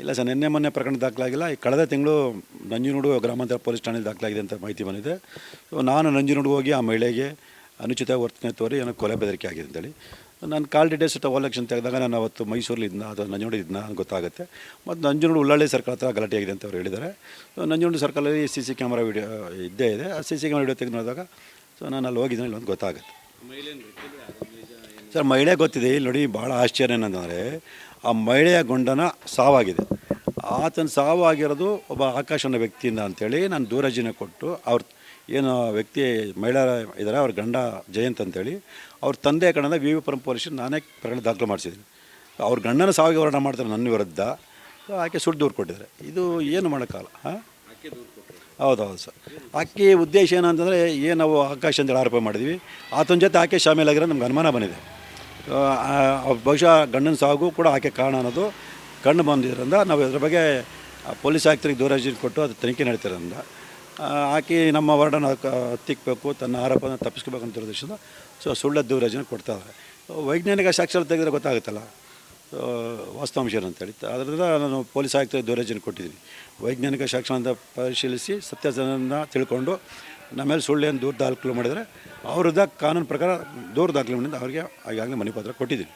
ಇಲ್ಲ ಸರ್ ನಿನ್ನೆ ಮೊನ್ನೆ ಪ್ರಕರಣ ದಾಖಲಾಗಿಲ್ಲ. ಈ ಕಳೆದ ತಿಂಗಳು ನಂಜನಗೂಡು ಗ್ರಾಮಾಂತರ ಪೊಲೀಸ್ ಠಾಣೆಯಲ್ಲಿ ದಾಖಲಾಗಿದೆ ಅಂತ ಮಾಹಿತಿ ಬಂದಿದೆ. ಸೊ ನಾನು ನಂಜನಗೂಡು ಹೋಗಿ ಆ ಮಹಿಳೆಗೆ ಅನುಚಿತ ವರ್ತನೆ ತೋರಿ ಏನೋ ಕೊಲೆ ಬೆದರಿಕೆ ಆಗಿದೆ ಅಂತೇಳಿ. ನಾನು ಕಾಲ್ ಡೀಟೇಲ್ಸ್ ಎಲೆಕ್ಷನ್ ತೆಗೆದಾಗ ನಾನು ಅವತ್ತು ಮೈಸೂರಲ್ಲಿ ಇದ್ನ ಅಥವಾ ನಂಜನಗೂಡು ಇದ್ನ ಅಂತ ಗೊತ್ತಾಗುತ್ತೆ. ಮತ್ತು ನಂಜನಗೂಡು ಉಳ್ಳಾಳಿ ಸರ್ಕಲ್ ಹತ್ರ ಗಲಾಟೆ ಆಗಿದೆ ಅಂತ ಅವ್ರು ಹೇಳಿದ್ದಾರೆ. ಸೊ ನಂಜನಗೂಡು ಸರ್ಕಲಲ್ಲಿ ಸಿ ಸಿ ಕ್ಯಾಮ್ರಾ ವಿಡಿಯೋ ಇದ್ದೇ ಇದೆ. ಆ ಸಿ ಸಿ ಕ್ಯಾಮ್ರಾ ವಿಡಿಯೋ ತೆಗೆದು ನೋಡಿದಾಗ ಸೊ ನಾನು ಅಲ್ಲಿ ಹೋಗಿದ್ದೀನಿ ಇಲ್ಲಿ ಒಂದು ಗೊತ್ತಾಗುತ್ತೆ. ಸರ್ ಮಹಿಳೆ ಗೊತ್ತಿದೆ. ಇಲ್ಲಿ ನೋಡಿ ಭಾಳ ಆಶ್ಚರ್ಯ ಏನಂತಂದರೆ ಆ ಮಹಿಳೆಯ ಗೊಂಡನ ಸಾವಾಗಿದೆ. ಆತನ ಸಾವಾಗಿರೋದು ಒಬ್ಬ ಆಕಾಶ್ ಅನ್ನೋ ವ್ಯಕ್ತಿಯಿಂದ ಅಂತೇಳಿ ನಾನು ದೂರಜಿನ ಕೊಟ್ಟು ಅವ್ರ ಏನು ವ್ಯಕ್ತಿ ಮಹಿಳಾ ಇದ್ದಾರೆ ಅವ್ರ ಗಂಡ ಜಯಂತ್ ಅಂತೇಳಿ ಅವ್ರ ತಂದೆ ಕಡೆಯಿಂದ ವಿ ವಿ ಪುರಂ ಪೊಲೀಸರು ನಾನೇ ಪ್ರಕರಣ ದಾಖಲು ಮಾಡಿಸಿದ್ದೀನಿ. ಅವ್ರ ಗಂಡನ ಸಾವಿಗೆ ಹೋರಾಟ ಮಾಡ್ತಾರೆ ನನ್ನ ವಿರುದ್ಧ. ಆಕೆ ಸುಟ್ಟು ದೂರು ಕೊಟ್ಟಿದ್ದಾರೆ. ಇದು ಏನು ಮಾಡೋಕ್ಕಲ್ಲ ಹಾಂ? ಹೌದೌದು ಸರ್. ಆಕೆ ಉದ್ದೇಶ ಏನಂತಂದರೆ ಏನು ನಾವು ಆಕಾಶ ಅಂತೇಳಿ ಆರೋಪ ಮಾಡಿದ್ವಿ, ಆತನ ಜೊತೆ ಆಕೆ ಶಾಮೀಲಾಗಿರೋ ನಮ್ಗೆ ಅನುಮಾನ ಬಂದಿದೆ. ಬಹುಶಃ ಗಂಡನ ಸಾವು ಕೂಡ ಆಕೆ ಕಾರಣ ಅನ್ನೋದು ಕಂಡು ಬಂದಿದ್ದರಿಂದ ನಾವು ಇದ್ರ ಬಗ್ಗೆ ಪೊಲೀಸ್ ಆಯುಕ್ತರಿಗೆ ದೂರಜಿ ಕೊಟ್ಟು ಅದು ತನಿಖೆ ನಡೀತಿರೋದ್ರಿಂದ ಆಕೆ ನಮ್ಮ ವಾರ್ಡನ್ನು ತಿಕ್ಕಬೇಕು ತನ್ನ ಆರೋಪನ ತಪ್ಪಿಸ್ಕೋಬೇಕು ಅಂತ ದುರದೃಷ್ಟದ ಸೊ, ಸುಳ್ಳ ದೂರಜಿನ ಕೊಡ್ತಾ ಇದ್ದಾರೆ. ವೈಜ್ಞಾನಿಕ ಸಾಕ್ಷರ ತೆಗೆದ್ರೆ ಗೊತ್ತಾಗುತ್ತಲ್ಲ? ವಾಸ್ತವಾಂಶ ಅಂತೇಳಿ ಅದರಿಂದ ನಾನು ಪೊಲೀಸ್ ಆಯುಕ್ತರಿಗೆ ದೂರಜನ ಕೊಟ್ಟಿದ್ದೀನಿ. ವೈಜ್ಞಾನಿಕ ಸಾಕ್ಷರ ಅಂತ ಪರಿಶೀಲಿಸಿ ಸತ್ಯಾಸನ ತಿಳ್ಕೊಂಡು ನಮ್ಮ ಮೇಲೆ ಸುಳ್ಳು ಏನು ದೂರ ದಾಖಲು ಮಾಡಿದರೆ ಅವ್ರದ್ದು ಕಾನೂನು ಪ್ರಕಾರ ದೂರ ದಾಖಲೆ ಮಾಡಿದ ಅವರಿಗೆ ಈಗಾಗಲೇ ಮನೆ ಪತ್ರ ಕೊಟ್ಟಿದ್ದೀನಿ.